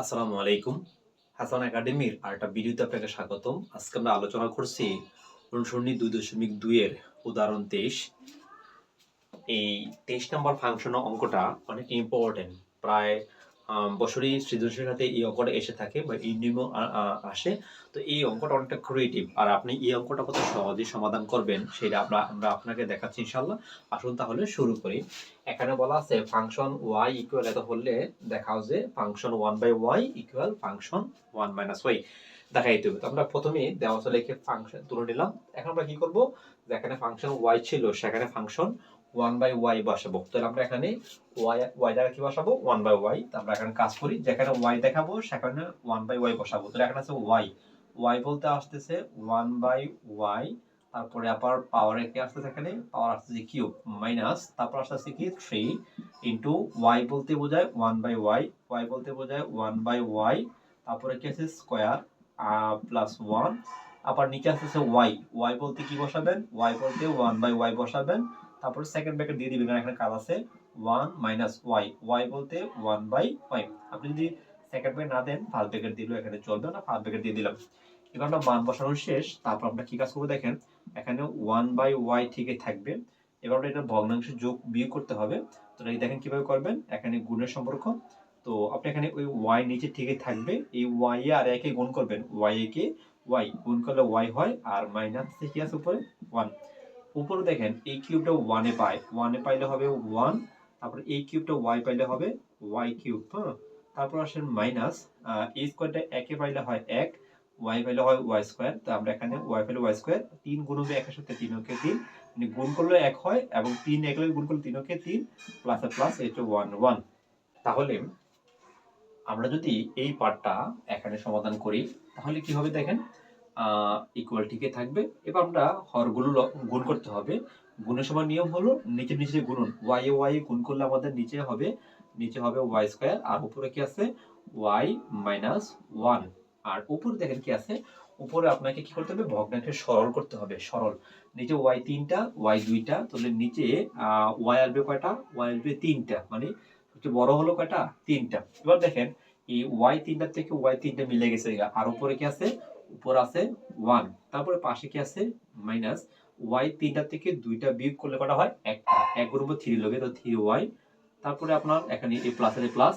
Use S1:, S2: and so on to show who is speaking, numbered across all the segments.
S1: আসসালামু আলাইকুম। হাসান একাডেমির আর একটা ভিডিওতে আপনাকে স্বাগতম। আজকে আমরা আলোচনা করছি অনুসরণী দুই দশমিক দুইয়ের উদাহরণ তেইশ। এই তেইশ নম্বর ফাংশন অঙ্কটা অনেক ইম্পর্টেন্ট প্রায় বছরই সৃজনশীল খাতে এই অঙ্কটা এসে থাকে বা এই নিয়ম আসে। তো এই অঙ্কটা অনেকটা ক্রিয়েটিভ আর আপনি এই অঙ্কটা কত সহজেই সমাধান করবেন সেটা আমরা আমরা আপনাকে দেখাচ্ছি ইনশাল্লাহ আসুন তাহলে শুরু করি। এখানে বলা আছে ফাংশন ওয়াই ইকুয়াল এত হলে দেখাও যে function one by Y equal function one minus Y দেখাইতে হবে তো আমরা প্রথমে দেওয়া লিখে ফাংশন তুলে নিলাম। এখন আমরা কি করব? যেখানে ফাংশন ওয়াই ছিল, সেখানে ফাংশন ওয়ান বাই ওয়াই বসাবো। তাহলে আমরা এখানে ওয়াই ওয়াই দ্বারা কি বসাবো? ওয়ান বাই ওয়াই আমরা এখানে কাজ করি, যেখানে ওয়াই দেখাবো, সেখানে ওয়ান বাই ওয়াই বসাবো। তাহলে এখানে আছে ওয়াই ওয়াই বলতে আসতেছে ওয়ান বাই ওয়াই তারপরে আবার পাওয়ারে কি আসতেছে এখানে? পাওয়ার আসতেছে কিউব মাইনাস তারপর আসতেছে কি? থ্রি ইন্টু ওয়াই বলতে বোঝায় ওয়ান বাই ওয়াই ওয়াই বলতে বোঝায় ওয়ান বাই ওয়াই তারপরে কি আছে? স্কোয়ার প্লাস ওয়ান আবার নিচে আসতেছে ওয়াই ওয়াই বলতে কি বসাবেন? ওয়াই বলতে ওয়ান বাই ওয়াই বসাবেন। তারপরে সেকেন্ড ব্র্যাকেট দিয়ে দিবেন। এখানে কাজ আছে ওয়ান মাইনাস ওয়াই ওয়াই বলতে ওয়ান বাই ওয়াই আপনি যদি সেকেন্ড ব্র্যাকেট না দেন ফার্স্ট ব্র্যাকেট দিলেও এখানে চলবে না ফার্স্ট ব্র্যাকেট দিয়ে দিলাম। এবার আমরা মান বসানো শেষ। তারপর আমরা কি কাজ করব দেখেন, এখানে ওয়ান বাই ওয়াই ঠিকই থাকবে। এবার আমরা এটা ভগ্নাংশ যোগ বিয়োগ করতে হবে। তো এই দেখেন কীভাবে করবেন, এখানে গুণের সম্পর্ক। তো আপনি এখানে ওই ওয়াই নিচে ঠিকই থাকবে। এই ওয়াই আর একে গুণ করবেন। ওয়াই কে? ওয়াই গুণ করলে ওয়াই হয় আর মাইনাস কি আছে উপরে? ওয়ান উপরে দেখেন এই কিউবটা ওয়ানে পায়। ওয়ানে পাইলে হবে ওয়ান তারপরে এই কিউবটা ওয়াই পাইলে হবে ওয়াই কিউব হ্যাঁ তারপর আসেন মাইনাস এই স্কোয়ারটা একে পাইলে হয় এক ওয়াই পাইলে হয় ওয়াই স্কোয়ার তো আমরা এখানে ওয়াই পাইলে ওয়াই স্কোয়ার তিন গুণ হবে একের সাথে তিন ওকে তিন। মানে গুণ করলে এক হয় এবং তিন এক গুণ করলে তিন ওকে তিন প্লাস প্লাস এই হচ্ছে ওয়ান ওয়ান তাহলে আমরা যদি এই পার্টটা এখানে সমাধান করি, তাহলে কি হবে দেখেন? ইকুয়াল ঠিকই থাকবে। এবার আমরা হরগুলো গুণ করতে হবে। গুণের সময় নিয়ম হলো নিচে নিচে গুণন ওয়াই ওয়াই গুণ করলে আমাদের নিচে হবে নিচে হবে ওয়াই স্কোয়ার আর উপরে কি আছে? ওয়াই মাইনাস ওয়ান আর উপরে দেখেন কি আছে? উপরে আপনাকে কি করতে হবে? ভগ্নাংশে সরল করতে হবে, সরল। নিচে ওয়াই তিনটা ওয়াই দুইটা, তাহলে নিচে ওয়াই আসবে কয়টা? ওয়াই আসবে তিনটা। মানে সবচেয়ে বড় হলো কয়টা? তিনটা। এবার দেখেন, এই ওয়াই তিনটা থেকে ওয়াই তিনটা মিলে গেছে আর উপরে কি আছে? উপর আছে ওয়ান তারপরে পাশে কি আছে? মাইনাস ওয়াই তিনটা থেকে দুইটা বিয়োগ করলে কটা হয়? একটা। এক গুণ থ্রি লগে তো থ্রি ওয়াই তারপরে আপনার এখানে এই প্লাস এর প্লাস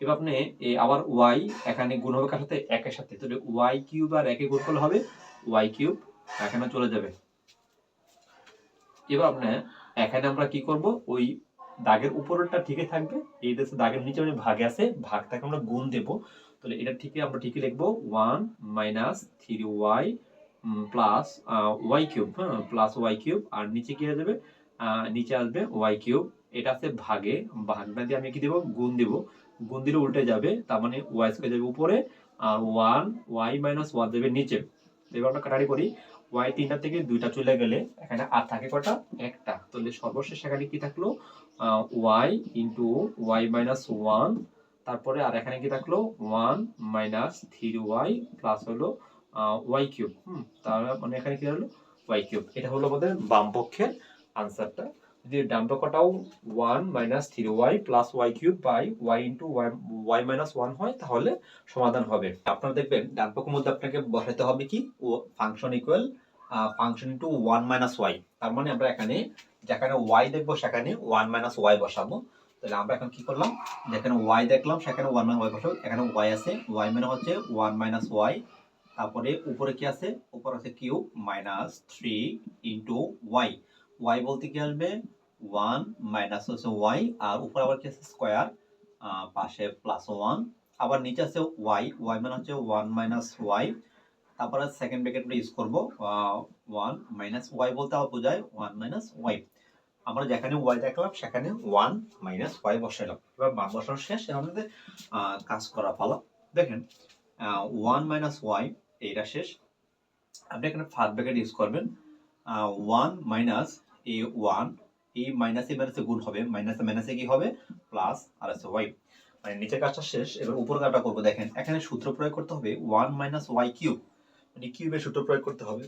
S1: এবার আপনি এই আবার ওয়াই এখানে গুণ হবে কার সাথে? একের সাথে। তাহলে ওয়াই কিউব আর একে গুণ করলে হবে ওয়াই কিউব এখানে চলে যাবে। এবার আপনি এখানে আমরা কি করব? ওই দাগের উপরটা ঠিকই থাকবে, এই দেশে দাগের নিচে ভাগে আছে, ভাগটাকে আমরা গুণ দেব। তাহলে এটা ঠিকই আমরা ঠিকই লিখব one minus three Y plus Y cube হ্যাঁ প্লাস ওয়াই কিউব আর নিচে কি যাবে? নিচে আসবে ওয়াই কিউব এটা আছে ভাগে, ভাগটা দিয়ে আমি কি দেবো? গুণ দেব। গুণ দিলে উল্টে যাবে, তার মানে ওয়াই স্কোয়ার যাবে উপরে, আর ওয়ান ওয়াই মাইনাস ওয়ান যাবে নিচে। এবার আমরা কাটারি করি। ওয়াই তিনটা থেকে দুইটা চলে গেলে এখানে আর থাকে কটা? একটা। তাহলে সর্বশেষ এখানে কি থাকল? Y into Y minus one তারপরে আর এখানে কি থাকল? One minus three Y plus হলো ওয়াই কিউব। হুম, তার মানে এখানে কি হলো? Y cube. এটা হলো আমাদের বাম পক্ষের আনসারটা। যদি ডান পক্ষটাও one minus three Y plus Y cube by Y into Y minus one হয়, তাহলে সমাধান হবে। আপনারা দেখবেন, ডান পক্ষের মধ্যে আপনাকে বসাতে হবে কি? ও, function equal function into one minus Y. তার মানে আমরা এখানে, যেখানে ওয়াই দেখব, সেখানে ওয়ান মাইনাস ওয়াই বসাবো। তাহলে আমরা এখন কি করলাম? যেখানে ওয়াই দেখলাম, সেখানে ওয়ান মাইনাস ওয়াই বসাবো। এখানে ওয়াই আছে ওয়াই মানে হচ্ছে ওয়ান মাইনাস ওয়াই তারপরে উপরে কি আছে? উপরে আছে Q minus three into Y Y বলতে কি আসবে? ওয়ান মাইনাস হচ্ছে ওয়াই আর উপরে আবার কি আছে? স্কোয়ার পাশে প্লাস ওয়ান আবার নিচে আছে ওয়াই ওয়াই মানে হচ্ছে ওয়ান মাইনাস ওয়াই তারপরে সেকেন্ড ব্র্যাকেটটা ইউজ করব। ওয়ান মাইনাস ওয়াই বলতে আবার বোঝায় ওয়ান মাইনাস ওয়াই আমরা যেখানে ওয়াই দেখলাম, সেখানে ওয়ান মাইনাস ওয়াই বসাইলাম। এবার মান বসানো শেষ আমাদের কাজ করা পালা দেখেন ওয়ান মাইনাস ওয়াই এইটা শেষ। আপনি এখানে ফার্স্ট ব্র্যাকেট ইউজ করবেন ওয়ান মাইনাস এ ওয়ান এই মাইনাসে মাইনাসে গুণ হবে মাইনাসে মাইনাসে কি হবে? প্লাস আর আছে ওয়াই মানে নিচের কাজটা শেষ, এবার উপর কাজটা করব, দেখেন, এখানে সূত্র প্রয়োগ করতে হবে ওয়ান মাইনাস ওয়াই কিউব মানে কিউবের সূত্র প্রয়োগ করতে হবে।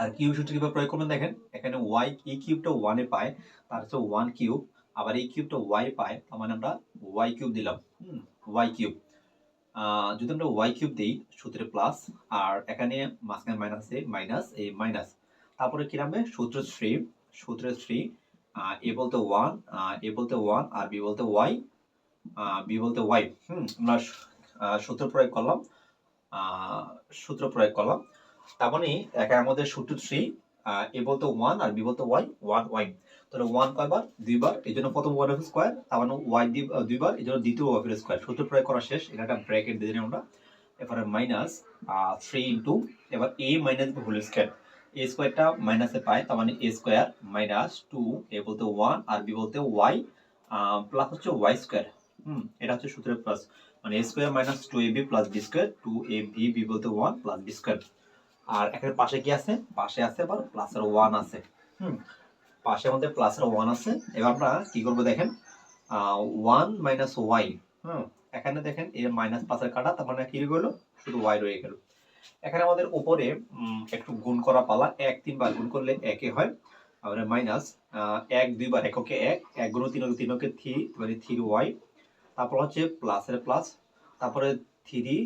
S1: আর কিউব সূত্র কীভাবে প্রয়োগ করবেন দেখেন, এখানে ওয়াই এই কিউবটা ওয়ানে পায়, তার হচ্ছে ওয়ান কিউব আবার এই কিউবটা ওয়াই পায়, তার মানে আমরা ওয়াই কিউব দিলাম ওয়াই কিউব যদি আমরা ওয়াই কিউব দিই, সূত্রে প্লাস আর এখানে মাঝখানে মাইনাস এ মাইনাস এই মাইনাস তারপরে কি নামবে? সূত্র থ্রি সূত্র থ্রি এ বলতে ওয়ান এ বলতে ওয়ান আর বি বলতে ওয়াই বি বলতে ওয়াই হুম, আমরা সূত্র প্রয়োগ করলাম সূত্র প্রয়োগ করলাম। তার মানে আমাদের সূত্র থ্রি এ বলতে ওয়ান আর বি বলতে ওয়াই ওয়ান ওয়াই তাহলে ওয়ান কয়বার দুইবার এই জন্য প্রথম ওয়ান অফ স্কোয়ার মানে ওয়াই দুইবার এই জন্য দ্বিতীয় ওয়াই স্কোয়ার সূত্র প্রয়োগ করা শেষ। এটা একটা ব্র্যাকেট দিয়ে আমরা। এরপরে মাইনাস থ্রি ইন্টু এবার A minus B whole square A স্কোয়ারটা মাইনাসে পায়, তার মানে A square minus two A বলতে ওয়ান আর বি বলতে ওয়াই প্লাস হচ্ছে ওয়াই স্কোয়ার হুম, এটা হচ্ছে সূত্রের প্লাস মানে A square minus two A B plus B square two A B B বলতে ওয়ান প্লাস বি স্কোয়ার আর এখানে পাশে কি আছে? পাশে আছে আবার প্লাসের ওয়ান আছে। হুম? পাশে আমাদের প্লাসের ওয়ান আছে। এবার আমরা কি করব দেখেন? ওয়ান মাইনাস ওয়াই হুম? এখানে দেখেন এর মাইনাস পাশের কাটা, তার মানে কি গেলো? শুধু ওয়াই রয়ে গেল। এখানে আমাদের উপরে একটু গুণ করা পালা। এক তিনবার গুণ করলে একে হয়। আবার মাইনাস এক দুইবার, এককে এক এক গুণ তিন তিনকে থ্রি মানে থ্রি ওয়াই তারপর হচ্ছে প্লাসের প্লাস তারপরে থ্রি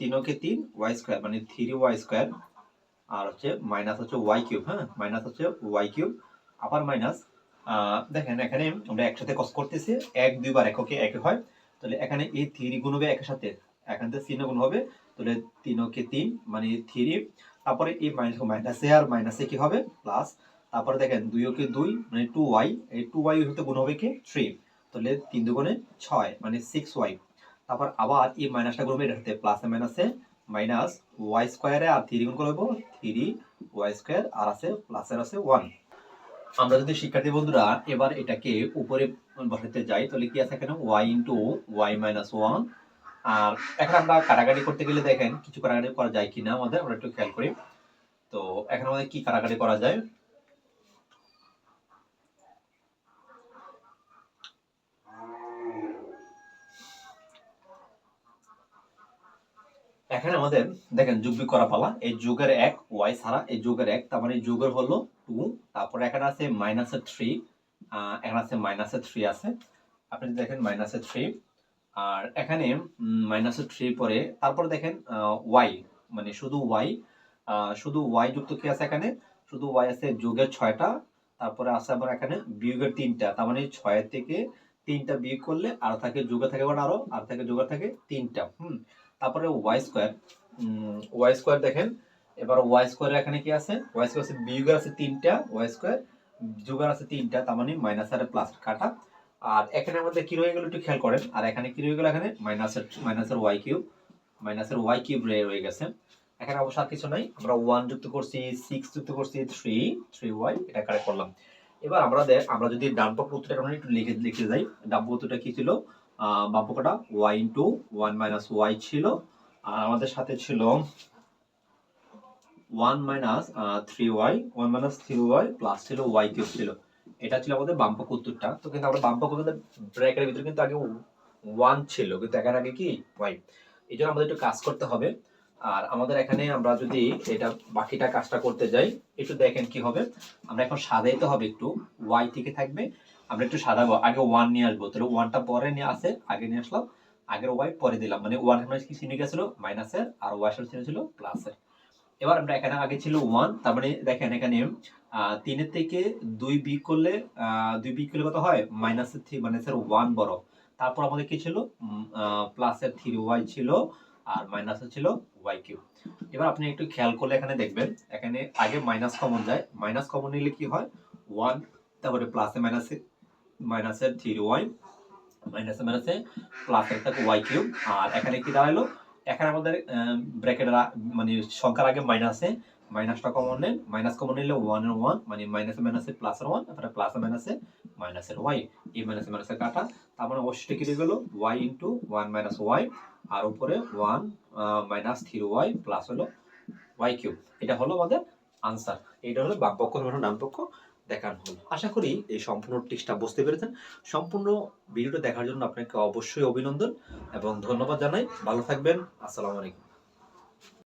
S1: তিনকে তিন ওয়াই স্কোয়ার মানে থ্রি ওয়াই স্কোয়ার আর হচ্ছে মাইনাস হচ্ছে ওয়াই কিউব হ্যাঁ? মাইনাস হচ্ছে ওয়াই কিউব আবার মাইনাস দেখেন এখানে আমরা একসাথে কস করতেছি, এক দুইবার এককে এক হয়, তাহলে এখানে এই থ্রি গুণ হবে একের সাথে, এখান থেকে তিন গুণ হবে, তাহলে তিনকে তিন মানে থ্রি তারপরে এই মাইনাস মাইনাসে আর মাইনাসে কি হবে? প্লাস তারপরে দেখেন দুইকে দুই মানে টু ওয়াই এই টু ওয়াই হতে গুণ হবে কি? থ্রি তাহলে তিন দুগুণে ছয় মানে সিক্স ওয়াই তারপর আবার এই মাইনাসটা গুণ হবে, এটা প্লাসে মাইনাসে মাইনাস ওয়াই স্কোয়ারে আর থ্রি গুণ করব থ্রি ওয়াই স্কোয়ার, আর আছে প্লাসের আছে ওয়ান আমরা যদি শিক্ষার্থী বন্ধুরা এবার এটাকে উপরে বসাতে যাই, তাহলে কি আছে এখানে? Y into Y minus one আর এখন আমরা কাটাকাটি করতে গেলে দেখেন, কিছু কাটাকাটি করা যায় কিনা আমাদের, আমরা একটু খেয়াল করি। তো এখন আমাদের কি কাটাকাটি করা যায়? এখানে আমাদের দেখেন যোগ বিয়োগ করা পালা। এই যোগের এক ওয়াই ছাড়া এই যোগের এক, তার মানে যোগের হলো টু তারপরে এখানে আছে মাইনাসের থ্রি এখানে আছে মাইনাসের থ্রি আছে। আপনি দেখেন মাইনাসের থ্রি আর এখানে মাইনাসের থ্রি পরে, তারপরে দেখেন ওয়াই মানে শুধু ওয়াই শুধু ওয়াই যুক্ত কি আছে এখানে? শুধু ওয়াই আছে যোগের ছয়টা, তারপরে আছে আবার এখানে বিয়োগের তিনটা, তার মানে ছয় থেকে তিনটা বিয়োগ করলে আর থাকে, যোগে থাকে আবার আরও, আর থাকে যোগের থাকে তিনটা, হুম। তারপরে ওয়াই স্কোয়ার ওয়াই স্কোয়ার দেখেন, এবার ওয়াই স্কোয়ার এখানে কি আছে? ওয়াই স্কোয়ার আছে বিয়োগের আছে তিনটা ওয়াই স্কোয়ার যোগের আছে তিনটা, তার মানে মাইনাস আর প্লাস কাটা। আর এখানে আমাদের কি রয়ে গেল একটু খেয়াল করেন, আর এখানে কি রয়ে গেল এখানে? মাইনাসের মাইনাসের ওয়াই কিউব মাইনাসের ওয়াই কিউব রয়ে গেছে। এখানে অবশ্য আর কিছু নাই, আমরা ওয়ান যুক্ত করছি সিক্স যুক্ত করছি থ্রি থ্রি ওয়াই এটা কারেক্ট করলাম। এবার আমরা দেখ আমরা যদি উত্তরটা আমরা একটু লিখে লিখে যাই ডান পক্ষ উত্তরটা কি ছিল? বাম পক্ষটা Y into one minus Y ছিল। আর আমাদের সাথে ছিল one minus three Y one minus three Y plus ছিল ওয়াই কিউব ছিল। এটা ছিল আমাদের বামপক্ষ উত্তরটা। তো কিন্তু আমরা বামপক্ষ ব্র্যাকেটের ভিতরে কিন্তু আগে ওয়ান ছিল। কিন্তু এখানে আগে কি? ওয়াই এই জন্য আমাদের একটু কাজ করতে হবে। আর আমাদের এখানে আমরা যদি এটা বাকিটা কাজটা করতে যাই, একটু দেখেন কি হবে। আমরা এখন সাজাইতে হবে একটু। ওয়াই থেকে থাকবে। আমরা একটু সাজাবো আগে ওয়ান নিয়ে আসব। তাহলে ওয়ানটা পরে নিয়ে আসে আগে নিয়ে আসলাম, আগের ওয়াই পরে দিলাম। মানে ওয়ান আমরা কি চিনে গেছিল? মাইনাসের আর ওয়াই সাথে চিনে ছিল প্লাসের এবার আমরা এখানে আগে ছিল ওয়ান তার মানে দেখেন এখানে তিনের থেকে দুই বিগ করলে দুই বিগ করলে কত হয়? মাইনাসের থ্রি মাইনাসের ওয়ান বড়। তারপর আমাদের কি ছিল? প্লাসের থ্রি ওয়াই ছিল, আর মাইনাসের ছিল ওয়াই কিউ এবার আপনি একটু খেয়াল করলে এখানে দেখবেন, এখানে আগে মাইনাস কমন যায়। মাইনাস কমন নিলে কি হয়? ওয়ান তারপরে প্লাসে মাইনাসে মাইনাসের থ্রি ওয়াই মাইনাসে মাইনাসে প্লাসের থাকে ওয়াই কিউব আর এখানে কি দাঁড়াল? এখানে আমাদের ব্র্যাকেট মানে সংখ্যার আগে মাইনাসে মাইনাসটা কমন নেন মাইনাস কমন নিলে ওয়ানের ওয়ান মানে মাইনাসে মাইনাসে প্লাসের ওয়ান তারপরে প্লাসে মাইনাসে মাইনাসের ওয়াই এই মাইনাসে মাইনাসে কাটা তারপরে অবশ্যই কি রয়ে গেল? Y into one minus Y আর উপরে one minus three Y plus হলো ওয়াই কিউব এটা হলো আমাদের আনসার এটা হলো বাম পক্ষ এবং ডান পক্ষ দেখানো হলো। আশা করি এই সম্পূর্ণ টিক্সটা বুঝতে পেরেছেন। সম্পূর্ণ ভিডিওটা দেখার জন্য আপনাকে অবশ্যই অভিনন্দন এবং ধন্যবাদ জানাই। ভালো থাকবেন। আসসালামু আলাইকুম।